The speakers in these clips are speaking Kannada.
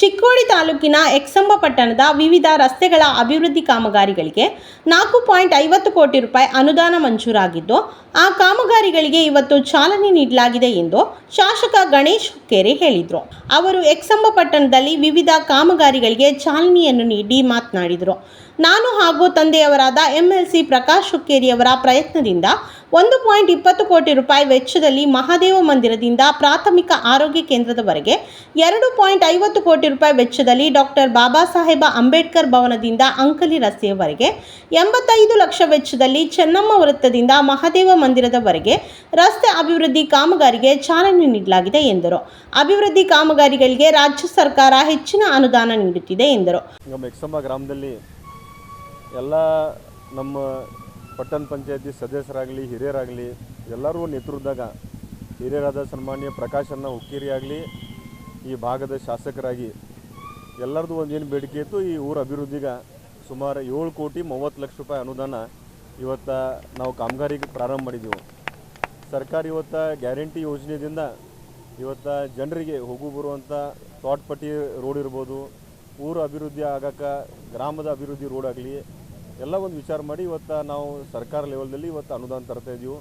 ಚಿಕ್ಕೋಡಿ ತಾಲೂಕಿನ ಎಕ್ಸಂಬ ಪಟ್ಟಣದ ವಿವಿಧ ರಸ್ತೆಗಳ ಅಭಿವೃದ್ಧಿ ಕಾಮಗಾರಿಗಳಿಗೆ ನಾಲ್ಕು ಪಾಯಿಂಟ್ ಐವತ್ತು ಕೋಟಿ ರೂಪಾಯಿ ಅನುದಾನ ಮಂಜೂರಾಗಿದ್ದು, ಆ ಕಾಮಗಾರಿಗಳಿಗೆ ಇವತ್ತು ಚಾಲನೆ ನೀಡಲಾಗಿದೆ ಎಂದು ಶಾಸಕ ಗಣೇಶ್ ಹುಕ್ಕೇರಿ ಹೇಳಿದರು. ಅವರು ಎಕ್ಸಂಬ ಪಟ್ಟಣದಲ್ಲಿ ವಿವಿಧ ಕಾಮಗಾರಿಗಳಿಗೆ ಚಾಲನೆಯನ್ನು ನೀಡಿ ಮಾತನಾಡಿದರು. ನಾನು ಹಾಗೂ ತಂದೆಯವರಾದ ಎಂಎಲ್ಸಿ ಪ್ರಕಾಶ್ ಹುಕ್ಕೇರಿಯವರ ಪ್ರಯತ್ನದಿಂದ ಒಂದು ಪಾಯಿಂಟ್ ಇಪ್ಪತ್ತು ಕೋಟಿ ರೂಪಾಯಿ ವೆಚ್ಚದಲ್ಲಿ ಮಹಾದೇವ ಮಂದಿರದಿಂದ ಪ್ರಾಥಮಿಕ ಆರೋಗ್ಯ ಕೇಂದ್ರದವರೆಗೆ ಎರಡು ಪಾಯಿಂಟ್ ಐವತ್ತು ಕೋಟಿ ರೂಪಾಯಿ ವೆಚ್ಚದಲ್ಲಿ ಡಾಕ್ಟರ್ ಬಾಬಾ ಸಾಹೇಬ ಅಂಬೇಡ್ಕರ್ ಭವನದಿಂದ ಅಂಕಲಿ ರಸ್ತೆಯವರೆಗೆ ಎಂಬತ್ತೈದು ಲಕ್ಷ ವೆಚ್ಚದಲ್ಲಿ ಚೆನ್ನಮ್ಮ ವೃತ್ತದಿಂದ ಮಹಾದೇವ ಮಂದಿರದವರೆಗೆ ರಸ್ತೆ ಅಭಿವೃದ್ಧಿ ಕಾಮಗಾರಿಗೆ ಚಾಲನೆ ನೀಡಲಾಗಿದೆ ಎಂದರು. ಅಭಿವೃದ್ಧಿ ಕಾಮಗಾರಿಗಳಿಗೆ ರಾಜ್ಯ ಸರ್ಕಾರ ಹೆಚ್ಚಿನ ಅನುದಾನ ನೀಡುತ್ತಿದೆ ಎಂದರು. ಎಲ್ಲ ನಮ್ಮ ಪಟ್ಟಣ ಪಂಚಾಯತಿ ಸದಸ್ಯರಾಗಲಿ, ಹಿರಿಯರಾಗಲಿ, ಎಲ್ಲರೂ ನೇತೃತ್ವದಾಗ ಹಿರಿಯರಾದ ಸನ್ಮಾನ್ಯ ಪ್ರಕಾಶನ್ನ ಹುಕ್ಕೇರಿ ಆಗಲಿ, ಈ ಭಾಗದ ಶಾಸಕರಾಗಿ ಎಲ್ಲರದು ಒಂದೇನು ಬೇಡಿಕೆ ಇತ್ತು, ಈ ಊರ ಅಭಿವೃದ್ಧಿಗೆ ಸುಮಾರು ಏಳು ಕೋಟಿ ಮೂವತ್ತು ಲಕ್ಷ ರೂಪಾಯಿ ಅನುದಾನ ಇವತ್ತು ನಾವು ಕಾಮಗಾರಿಗೆ ಪ್ರಾರಂಭ ಮಾಡಿದ್ದೀವಿ ಸರ್ಕಾರ ಇವತ್ತು ಗ್ಯಾರಂಟಿ ಯೋಜನೆಯಿಂದ ಇವತ್ತು ಜನರಿಗೆ ಹೋಗು ಬರುವಂಥ ತೋಟಪಟ್ಟಿ ರೋಡ್ ಇರ್ಬೋದು, ಊರ ಅಭಿವೃದ್ಧಿ ಆಗಕ್ಕೆ ಗ್ರಾಮದ ಅಭಿವೃದ್ಧಿ ರೋಡ್ ಆಗಲಿ ಎಲ್ಲ ಒಂದು ವಿಚಾರ ಮಾಡಿ ಇವತ್ತು ನಾವು ಸರ್ಕಾರ ಲೆವೆಲ್ದಲ್ಲಿ ಇವತ್ತು ಅನುದಾನ ತರ್ತಾ ಇದ್ದೀವಿ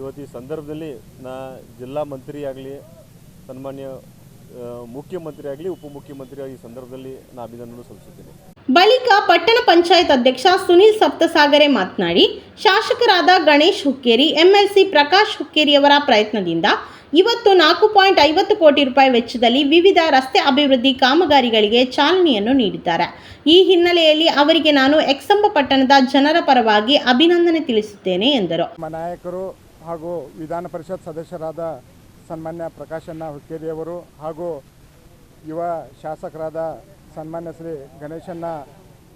ಇವತ್ತು ಈ ಸಂದರ್ಭದಲ್ಲಿ ನಾ ಜಿಲ್ಲಾ ಮಂತ್ರಿ ಆಗಲಿ, ಸನ್ಮಾನ್ಯ ಮುಖ್ಯಮಂತ್ರಿ ಆಗಲಿ, ಉಪಮುಖ್ಯಮಂತ್ರಿ ಈ ಸಂದರ್ಭದಲ್ಲಿ ನಾ ಅಭಿನಂದನೆ ಸಲ್ಲಿಸುತ್ತೇನೆ. ಬಳಿಕ ಪಟ್ಟಣ ಪಂಚಾಯತ್ ಅಧ್ಯಕ್ಷ ಸುನಿಲ್ ಸಪ್ತಸಾಗರೆ ಮಾತನಾಡಿ, ಶಾಸಕರಾದ ಗಣೇಶ್ ಹುಕ್ಕೇರಿ, ಎಂಎಲ್ಸಿ ಪ್ರಕಾಶ್ ಹುಕ್ಕೇರಿಯವರ ಪ್ರಯತ್ನದಿಂದ ಇವತ್ತು ನಾಲ್ಕು ಪಾಯಿಂಟ್ ಐವತ್ತು ಕೋಟಿ ರೂಪಾಯಿ ವೆಚ್ಚದಲ್ಲಿ ವಿವಿಧ ರಸ್ತೆ ಅಭಿವೃದ್ಧಿ ಕಾಮಗಾರಿಗಳಿಗೆ ಚಾಲನೆಯನ್ನು ನೀಡಿದ್ದಾರೆ ಈ ಹಿನ್ನೆಲೆಯಲ್ಲಿ ಅವರಿಗೆ ನಾನು ಎಕ್ಸಂಬ ಪಟ್ಟಣದ ಜನರ ಪರವಾಗಿ ಅಭಿನಂದನೆ ತಿಳಿಸುತ್ತೇನೆ ಎಂದರು ನಾಯಕರು ಹಾಗೂ ವಿಧಾನ ಪರಿಷತ್ ಸದಸ್ಯರಾದ ಸನ್ಮಾನ್ಯ ಪ್ರಕಾಶಣ್ಣ ಹುಕ್ಕೇರಿಯವರು ಹಾಗೂ ಯುವ ಶಾಸಕರಾದ ಸನ್ಮಾನ್ಯ ಶ್ರೀ ಗಣೇಶಣ್ಣ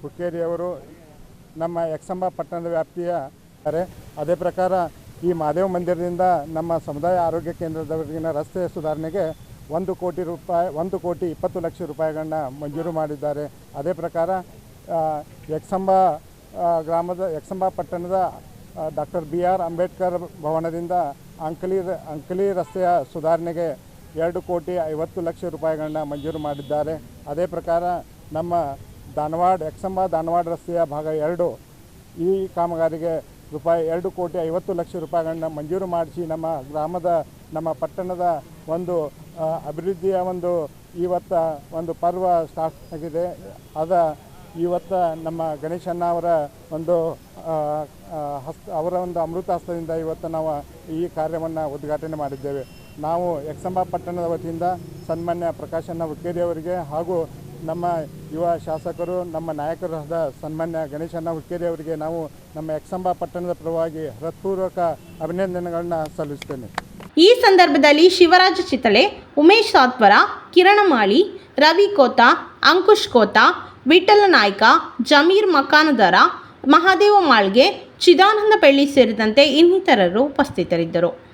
ಹುಕ್ಕೇರಿಯವರು ನಮ್ಮ ಎಕ್ಸಂಬ ಪಟ್ಟಣದ ವ್ಯಾಪ್ತಿಯ. ಅದೇ ಪ್ರಕಾರ ಈ ಮಹಾದೇವ ಮಂದಿರದಿಂದ ನಮ್ಮ ಸಮುದಾಯ ಆರೋಗ್ಯ ಕೇಂದ್ರದವರೆಗಿನ ರಸ್ತೆ ಸುಧಾರಣೆಗೆ ಒಂದು ಕೋಟಿ ರೂಪಾಯಿ, ಒಂದು ಕೋಟಿ ಇಪ್ಪತ್ತು ಲಕ್ಷ ರೂಪಾಯಿಗಳನ್ನ ಮಂಜೂರು ಮಾಡಿದ್ದಾರೆ. ಅದೇ ಪ್ರಕಾರ ಯಕ್ಸಂಬ ಗ್ರಾಮದ ಯಕ್ಸಂಬ ಪಟ್ಟಣದ ಡಾಕ್ಟರ್ ಬಿ ಆರ್ ಅಂಬೇಡ್ಕರ್ ಭವನದಿಂದ ಅಂಕಲಿ ಅಂಕಲಿ ರಸ್ತೆಯ ಸುಧಾರಣೆಗೆ ಎರಡು ಕೋಟಿ ಐವತ್ತು ಲಕ್ಷ ರೂಪಾಯಿಗಳನ್ನ ಮಂಜೂರು ಮಾಡಿದ್ದಾರೆ. ಅದೇ ಪ್ರಕಾರ, ನಮ್ಮ ಧಾನವಾಡ ಯಕ್ಸಂಬ ಧಾನವಾಡ ರಸ್ತೆಯ ಭಾಗ ಎರಡು ಈ ಕಾಮಗಾರಿಗೆ ರೂಪಾಯಿ ಎರಡು ಕೋಟಿ ಐವತ್ತು ಲಕ್ಷ ರೂಪಾಯಿಗಳನ್ನ ಮಂಜೂರು ಮಾಡಿಸಿ ನಮ್ಮ ಗ್ರಾಮದ, ನಮ್ಮ ಪಟ್ಟಣದ ಒಂದು ಅಭಿವೃದ್ಧಿಯ ಒಂದು ಇವತ್ತ ಒಂದು ಪರ್ವ ಸ್ಟಾರ್ಟ್ ಆಗಿದೆ. ಅದ ಇವತ್ತ ನಮ್ಮ ಗಣೇಶಣ್ಣ ಅವರ ಒಂದು ಹಸ್ತ, ಅವರ ಒಂದು ಅಮೃತ ಹಸ್ತದಿಂದ ಇವತ್ತು ನಾವು ಈ ಕಾರ್ಯವನ್ನು ಉದ್ಘಾಟನೆ ಮಾಡಿದ್ದೇವೆ. ನಾವು ಎಕ್ಸಂಬ ಪಟ್ಟಣದ ವತಿಯಿಂದ ಸನ್ಮಾನ್ಯ ಪ್ರಕಾಶಣ್ಣ ಹುಕ್ಕೇರಿ ಹಾಗೂ ನಮ್ಮ ಯುವ ಶಾಸಕರು, ನಮ್ಮ ನಾಯಕರಾದ ಸನ್ಮಾನ್ಯ ಗಣೇಶಣ್ಣ ಹುಕ್ಕೇರಿ ಅವರಿಗೆ ನಾವು ನಮ್ಮ ಎಕ್ಸಂಬ ಪಟ್ಟಣದ ಪರವಾಗಿ ಹೃತ್ಪೂರ್ವಕ ಅಭಿನಂದನೆಗಳನ್ನ ಸಲ್ಲಿಸ್ತೇನೆ. ಈ ಸಂದರ್ಭದಲ್ಲಿ ಶಿವರಾಜ ಚಿತಳೆ ಉಮೇಶ್ ಸಾತ್ವರ, ಕಿರಣ ಮಾಳಿ, ರವಿ ಕೋತ, ಅಂಕುಶ್ ಕೋತ ವಿಠಲ ನಾಯ್ಕ, ಜಮೀರ್ ಮಕಾನದರ, ಮಹಾದೇವ ಮಾಳ್ಗೆ, ಚಿದಾನಂದ ಪೆಳ್ಳಿ ಸೇರಿದಂತೆ ಇನ್ನಿತರರು ಉಪಸ್ಥಿತರಿದ್ದರು.